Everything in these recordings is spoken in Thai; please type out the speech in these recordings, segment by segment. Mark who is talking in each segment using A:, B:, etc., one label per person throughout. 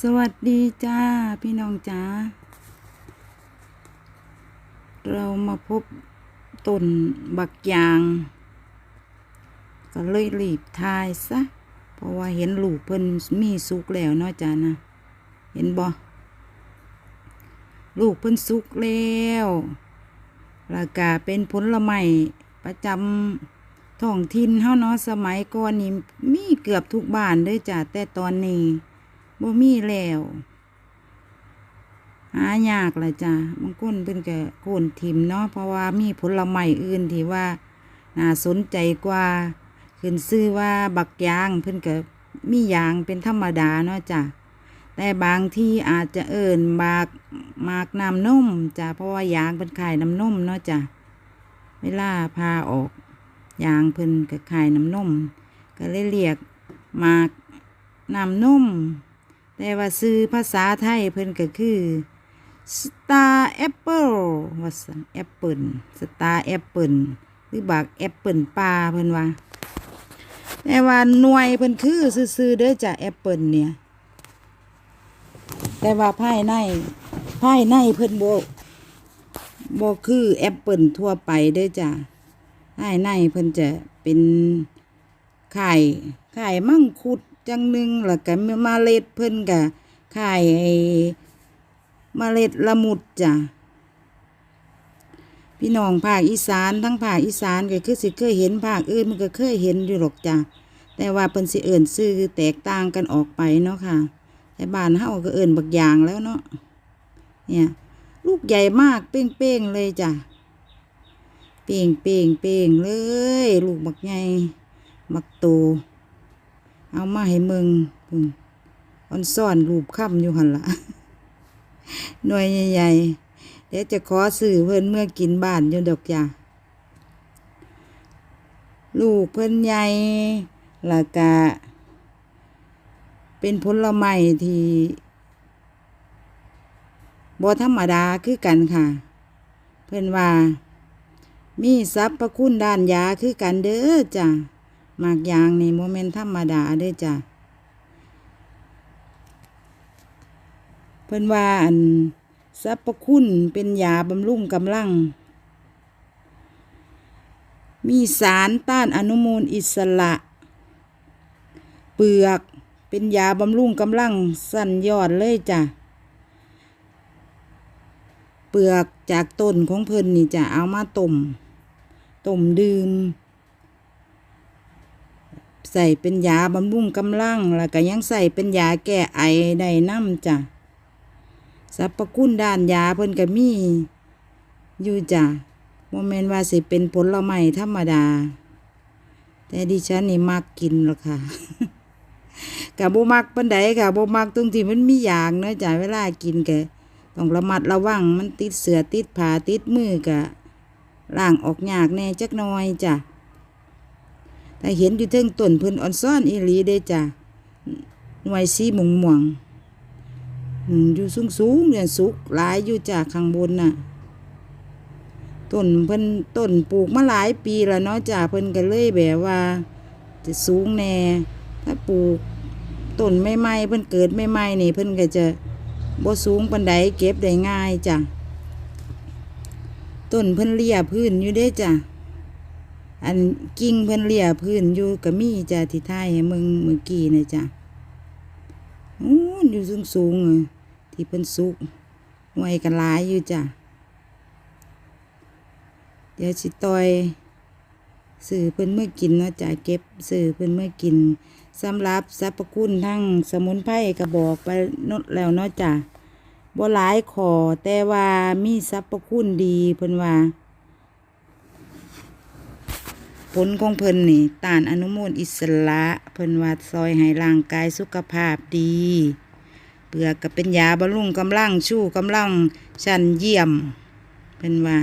A: สวัสดีจ้า พี่น้องจ้า เรามาพบต้นบักยาง ก็เลยรีบทายซะ เพราะว่าเห็นลูกเพิ่นมีสุกแล้วเนาะจ้านะ เห็นบ่ลูกเพิ่นสุกแล้วแล้วก็เป็นผลไม้ประจำท้องถิ่นเฮาเนาะสมัยก่อนนี่มีเกือบทุกบ้านเด้อจ้าแต่ตอนนี้ บ่มีแล้วหายากละจ้ะบางคนเพิ่นก็โค่นทิมเนาะเพราะว่ามีผลไม้อื่นที่ว่าน่าสนใจกว่าขึ้นชื่อว่าบักยางเพิ่นก็มียางเป็นธรรมดาเนาะจ้ะแต่บางที่อาจจะเอิ่นบากมากน้ำนมจ้ะเพราะว่ายางเป็นขายน้ำนมเนาะจ้ะเวลาพาออกยางเพิ่นก็ขายน้ำนมก็เลยเรียกมากน้ำนม แต่ว่าซื้อภาษาไทยเพิ่นก็คือสตาร์แอปเปิลว่าสันแอปเปิลสตาร์แอปเปิลหรือบักแอปเปิลปลาเพิ่นว่าแต่ว่าหน่วยเพิ่นคือซื่อๆเด้อจ้ะแอปเปิลเนี่ย แต่ว่าภายในภายในเพิ่นโบ่บ่คือแอปเปิลทั่วไปเด้อจ้ะภายในเพิ่นจะเป็นไข่ไข่มั่งคุด จังหนึ่งแล้วก็เมล็ดเพิ่นก็ไข่ไอ้เมล็ดละมุดจ้ะพี่น้องภาคอีสานทั้งภาคอีสานก็คือสิเคยเห็นภาคอื่นมันก็เคยเห็นอยู่หรอกจ้ะแต่ว่าเพิ่นสิเอิ่นซื้อแตกต่างกันออกไปเนาะค่ะ แต่บ้านเฮาก็เอิ่นบักยางแล้วเนาะเนี่ยลูกใหญ่มากเป้งๆเลยจ้ะเป้งเป้งเป้งเลย ลูกบักใหญ่บักโต เอามาให้เมึงพุ่นออนซ่อนรูปค่ำอยู่หันละหน่วยใหญ่ๆเดี๋ยวจะขอสื่อเพิ่นเมื่อกินบ้านอยู่ดอกจ้ะลูกเพิ่นใหญ่ล้วก็เป็นผลไม้ที่บ่ธรรมดาคือกันค่ะ เพิ่นว่า มีสรรพคุณด้านยาคือกันเด้อจ้ะ หมากยางนี่โมเมนธรรมดาเด้อจ้ะเพิ่นว่าอันสรรพคุณเป็นยาบำรุงกำลัง มีสารต้านอนุมูลอิสระ เปลือกเป็นยาบำรุงกำลังสั้นยอดเลยจ้ะ เปลือกจากต้นของเพิ่นนี่จะเอามาต้มต้มดื่ม ใส่เป็นยาบำรุงกำลัง แล้วก็ยังใส่เป็นยาแก้ไอได้น้ำจ้ะสรรพคุณด้านยาเพิ่นก็มี อยู่จ้ะโมเมนว่าสิเป็นผลไม้ธรรมดา แต่ดิฉันนี่มักกินหรอกค่ะกับโบมักปันใดกับโบมักตรงที่มันมีอย่างเนาะจ้ะเวลากินก็ต้องระมัดระวังมันติดเสือติดผาติดมือกะล่างออกยากแน่จักน่อยจ้ะ แต่เห็นอยู่เทิงต้นเพิ่นอ่อนซ่อนอีหลีเด้จ้ะหน่วยสีม่วงม่วงอยู่สูงสูงเนี่ยสุกหลายอยู่จากข้างบนน่ะต้นเพิ่นต้นปลูกมาหลายปีแล้วเนาะจ้าเพิ่นก็เลยแบบว่า จะสูงแน่ถ้าปลูกต้นใหม่ๆเพิ่นเกิดใหม่ๆนี่เพิ่นก็จะบ่สูงปานใดเก็บได้ง่ายจ้ะต้นเพิ่นเลียพื้นอยู่เด้จ้ะ อันกิ่งเพิ่นเลียพื้นอยู่ก็มีจ้ะที่ท้ายให้มึงเมื่อกี้นี่จ้ะอู้อยู่สูงสูงๆอะที่เพิ่นสุกหวยกันหลายอยู่จ้ะเดี๋ยวสิต่อยสื่อเพิ่นเมื่อกินเนาะจ้ะเก็บสื่อเพิ่นเมื่อกินสำหรับสรรพคุณทั้งสมุนไพรกระบอกไปนดแล้วเนาะจ้ะบ่หลายขอแต่ว่ามีสรรพคุณดีเพิ่นว่า ผลของเพิ่นนี่ต้านอนุมูลอิสระเพิ่นว่าซอยให้ร่างกายสุขภาพดีเปลือกก็เป็นยาบำรุงกำลังชูกำลังชั้นเยี่ยมเพิ่นว่า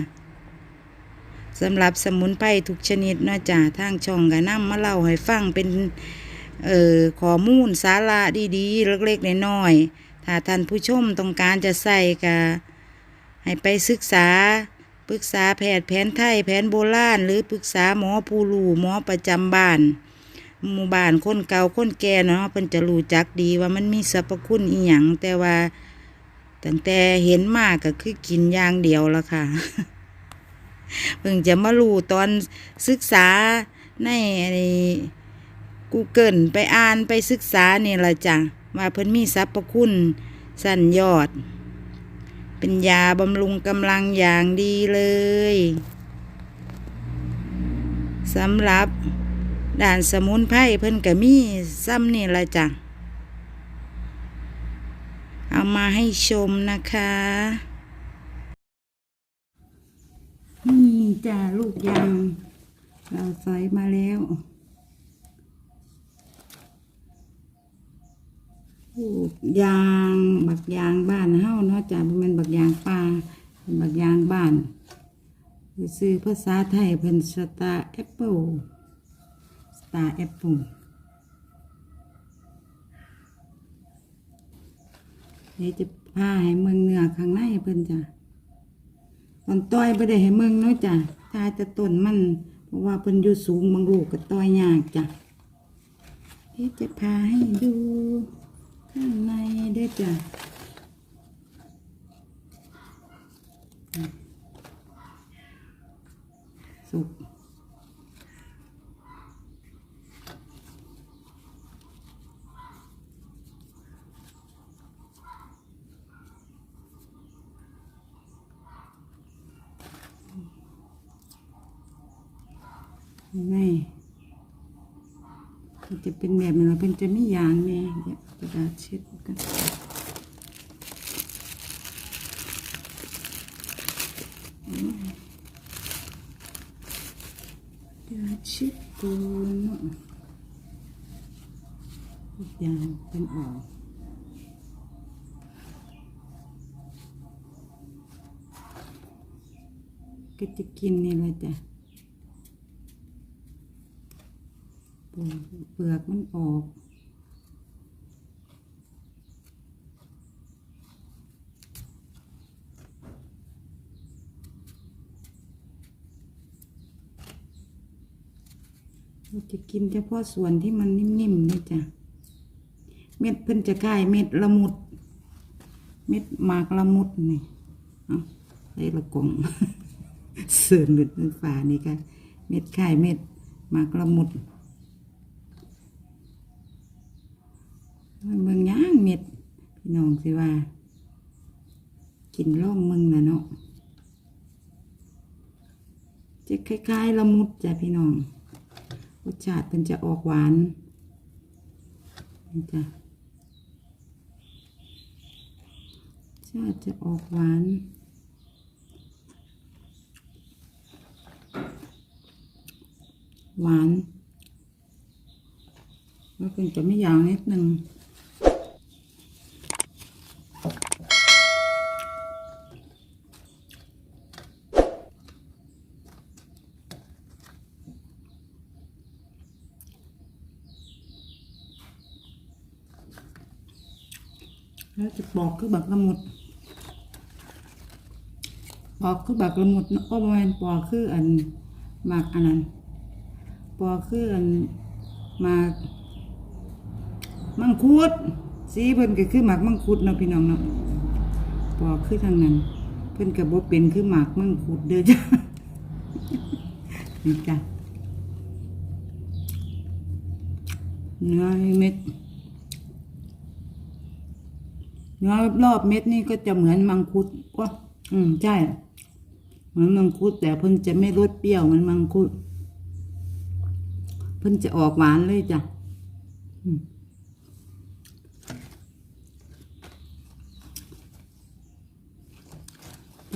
A: สำหรับสมุนไพรทุกชนิดนาะจ้ะทางช่องก็นำมาเล่าให้ฟังเป็นเอ่อข้อมูลสาระดีๆ เล็กๆน้อยๆถ้าท่านผู้ชมต้องการจะใส่ก็ให้ไปศึกษา ปรึกษาแพทย์แผนไทยแผนโบราณ หรือปรึกษาหมอผู้รู้หมอประจำบ้านหมู่บ้านคนเก่าคนแก่เนาะเพิ่นจะรู้จักดีว่ามันมีสรรพคุณอีหยังแต่ว่าตั้งแต่เห็นมากก็คือกินอย่างเดียวละค่ะเพิ่งจะมารู้ตอนศึกษาในกูเกิลไปอ่านไปศึกษาเนี่ยละจ้ะว่าเพิ่นมีสรรพคุณสั่นยอด เป็นยาบำรุงกำลังอย่างดีเลยสำหรับด่านสมุนไพรเพิ่นก็มีซ้ำนี่ละจ้ะเอามาให้ชมนะคะ นี่จ้าลูกยาง เราใส่มาแล้ว ลูกยางบักยางบ้านเฮาเนาะจ้าบ่แมันบักยางป่าเป็นบักยางบ้านซื้อภาษาไทยเป็นสตาร์แอปเปิลสตาร์แอปเปิลเดี๋ยวจะพาให้เมืองเหนือข้างในเพิ่นจ้ะตอนต้อยไม่ได้ให้เมืองเนาะจ้ะถ้าจะต้นมันเพราะว่าเพิ่นอยู่สูงบางลูกก็ต้อยยากจ้ะเดี๋ยวจะพาให้ดู ข้างในเด้วยจ้ะสุกยังไงมัน จะเป็นแบบนี้แล้วเพิ่นจะไม่ยางแน่เดี๋ยวกระดาษเช็ดกันกระดาษเช็ดตัวเนาะทุกอย่างเป็นออกก็จะกินนี่แหละจ้ะ เปลือกมันออกเราจะกินเฉพาะส่วนที่มันนิ่มๆนี่จ้ะ เม็ดเพิ่นจะคล้ายเม็ดละมุด เม็ดหมากละมุดนี่เอาใส่ละกงเสื่อมหลุดเป็นฝานี่ค่ะ เม็ดคล้ายเม็ดหมากละมุด มันเมืองย่างเม็ด พี่น้องสิว่า กินร่องมึงนะเนาะจะคล้ายๆละมุดจ้ะพี่น้องรสชาติมันจะออกหวานนี่จ้ะชาติจะออกหวานหวานแล้วคุณจะไม่ยาวนิดนึง แล้วจะปอกคือบักละมุดปอกคือบักละมุดนะก็ประมาณปอกคืออันหมากอันนั้นปอกคืออันหมากมังคุดสีเพิ่นก็คือหมากมังคุดเนาะพี่น้องเนาะปอกคือทางนั้น เพิ่นก็บ่เป็นคือหมากมังคุดเด้อจ้ะนี่จ้ะเนื้อเม็ด เนื้อรอบเม็ดนี่ก็จะเหมือนมังคุดก็อืมใช่ เหมือนมังคุด แต่เพิ่นจะไม่รสเปรี้ยวเหมือนมังคุด เพิ่นจะออกหวานเลยจ้ะ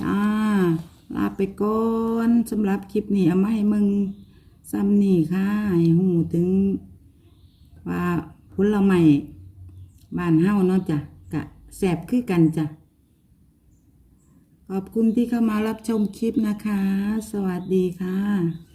A: จ้าลาไปก่อนสำหรับคลิปนี้เอามาให้มึงซ้ำนี่ค่ะให้หูถึงว่าผลไม้บ้านเฮาเนาะจ้ะ แสบคือกันจ้ะ ขอบคุณที่เข้ามารับชมคลิปนะคะ สวัสดีค่ะ